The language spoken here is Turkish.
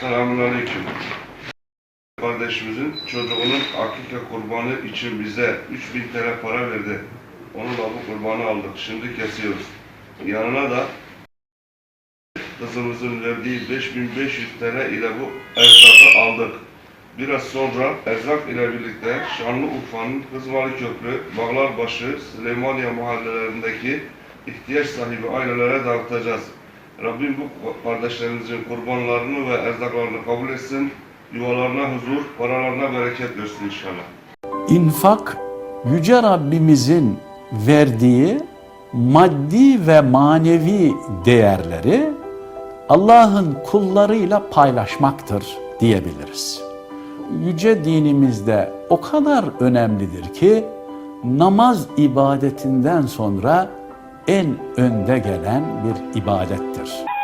Selamünaleyküm. Kardeşimizin çocuğunun akike kurbanı için bize 3000 TL para verdi. Onunla bu kurbanı aldık. Şimdi kesiyoruz. Yanına da kızımızın verdiği 5500 TL ile bu erzakı aldık. Biraz sonra erzak ile birlikte Şanlıurfa'nın Kızmalı Köprü, Bağlarbaşı, Süleymaniye mahallelerindeki ihtiyaç sahibi ailelere dağıtacağız. Rabbim bu kardeşlerimizin kurbanlarını ve erzaklarını kabul etsin. Yuvalarına huzur, paralarına bereket versin inşallah. İnfak Yüce Rabbimizin verdiği maddi ve manevi değerleri Allah'ın kullarıyla paylaşmaktır diyebiliriz. Yüce dinimizde o kadar önemlidir ki namaz ibadetinden sonra en önde gelen bir ibadettir.